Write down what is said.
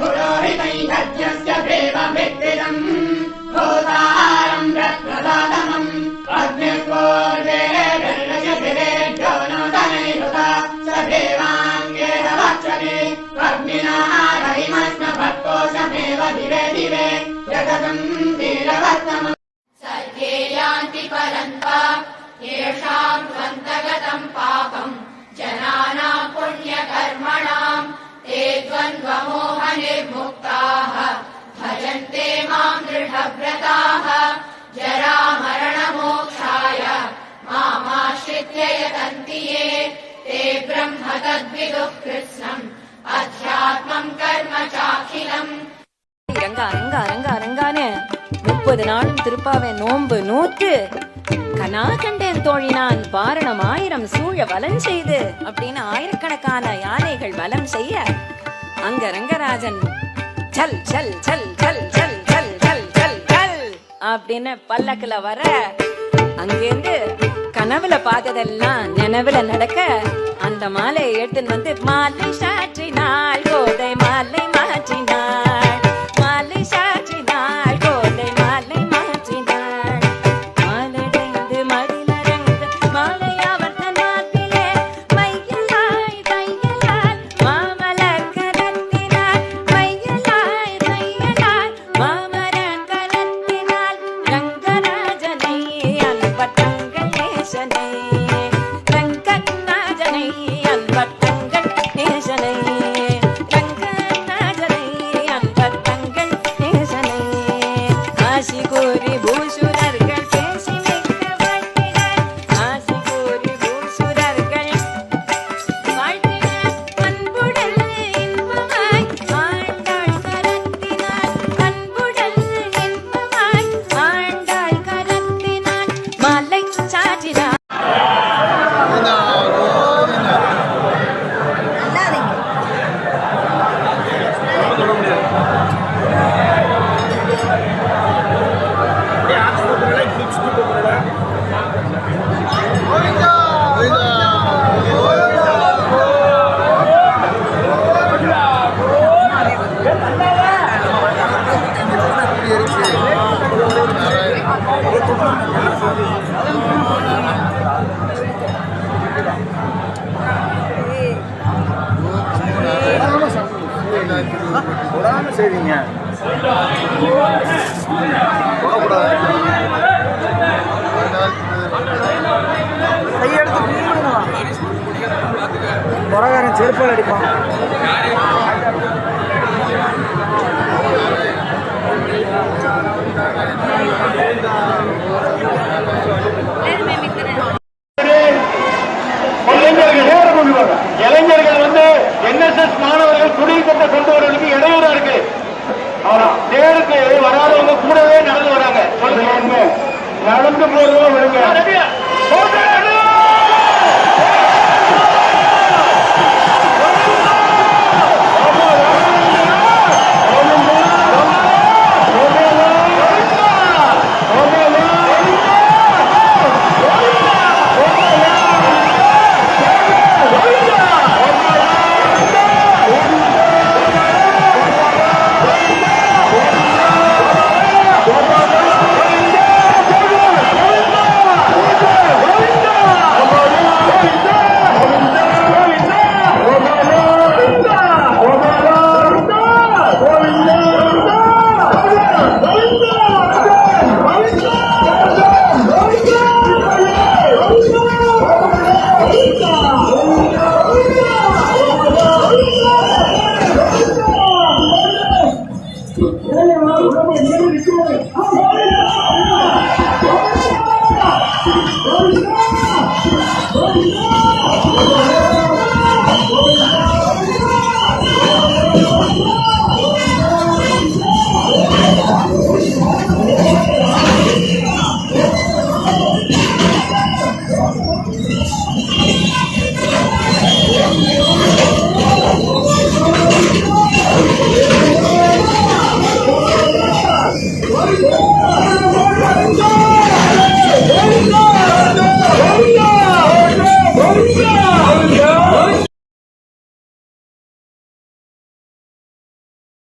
पुरोहितैभ्यस्य पित्रितम् भोताहारम् रत्मदातमम् पत्न्यपूर्वेण नोतने सुवाङ्गेरवसरे पत्मिना हरिमस्म पत्त्व समेव दिवे दिवे। जगदम् दीरवत्तमम् முப்பது நாளும் திருப்பாவை நோன்பு நூற்று கனா கண்டேன் தோழினான் பாரணம் ஆயிரம் சூழ வலம் செய்து அப்படின்னு ஆயிரக்கணக்கான யானைகள் வலம் செய்ய அங்க ரங்கராஜன் சல் சல் சல் சல் சல் சல் சல் சல் சல் அப்படின்னு பல்லக்குல வர அங்கேருந்து கனவுல பார்த்ததெல்லாம் நினைவுல நடக்க அந்த மாலையை எடுத்துன்னு வந்து மாலை ஷாட் சரிங்க செருப்பால் அடிப்பான். இளைஞர்கள் வந்து என்எஸ்எஸ் மாணவர்கள் குடியிருப்பட்ட கொண்டு வரவர்களுக்கு இடையூறா இருக்கு. ஆனா நேருக்கு வராதவங்க கூடவே நடந்து வராங்க. நடந்து போறதும் விடுங்க. Oh.